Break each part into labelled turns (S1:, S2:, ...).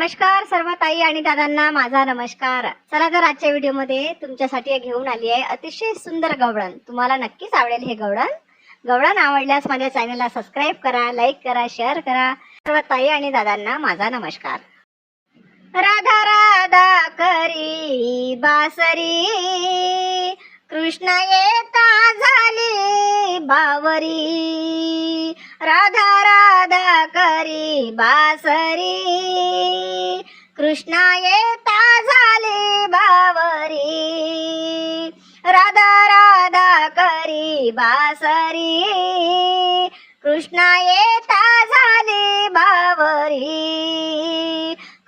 S1: नमस्कार सर्व ताई आणि दादांना माझा नमस्कार. चला तर आजच्या व्हिडिओमध्ये तुमच्यासाठी घेऊन आली आहे अतिशय सुंदर गवळण. तुम्हाला नक्कीच आवडेल हे गवळण. गवळण आवडल्यास माझ्या चॅनलला सबस्क्राईब करा लाईक करा शेअर करा. सर्व ताई आणि दादांना माझा नमस्कार. राधा राधा करी बासरी. कृष्ण येता झाली बावरी. राधा राधा करी बासरी. कृष्णा येता झाली बावरी. राधा राधा करी बासरी. कृष्णा येता झाली बावरी.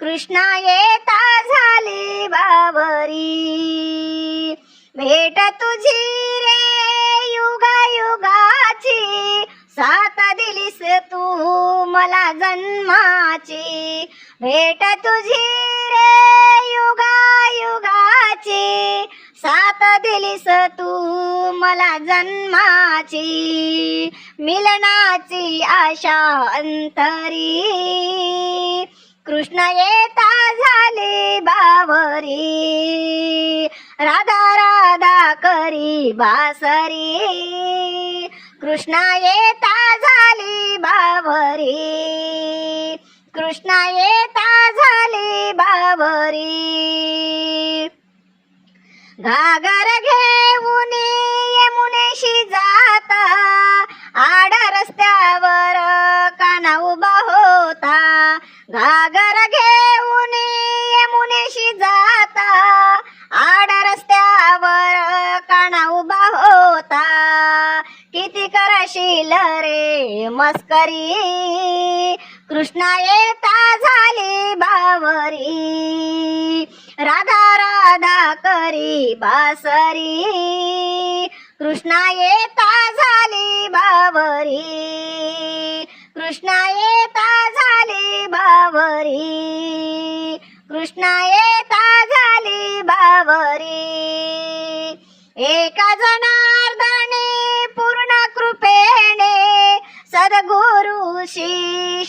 S1: कृष्णा येता झाली बावरी. भेट तुझी रे युगा युगाची साथ दिलीस तू मला जन्माची. भेट तुझी युगा युगाची साथ दिलीस तू मला जन्माची. मिलनाची आशा अंतरी. कृष्ण येता झाली बावरी. राधा राधा करी बासरी. कृष्ण येता झाली बावरी. कृष्ण येता झाली बावरी. घागर घेऊन यमुनेशी जाता. आड रस्त्यावर काना उभा होता घागर घेऊन यमुनेशी जाता. आड रस्त्यावर काना उभा होता किती करशील रे मस्करी. कृष्णा येता झाली बावरी. राधा राधा करी बासरी. कृष्णा येता झाली बावरी. कृष्णा येता झाली बावरी. कृष्णा येता झाली बावरी. एका जनार्दने पूर्ण कृपेने सद्गुरुशी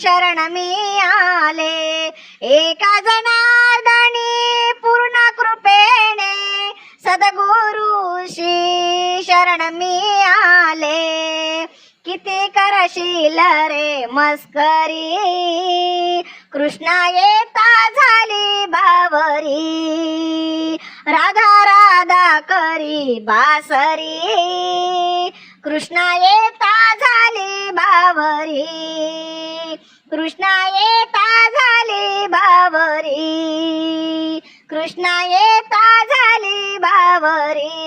S1: शरण मी आले एका जनार्दने शरण मी आले. किती करशील रे मस्करी? कृष्णा येता झाली बावरी. राधा राधा करी बासरी. कृष्णा येता झाली बावरी. कृष्णा येता झाली बावरी. कृष्णा येता झाली बावरी.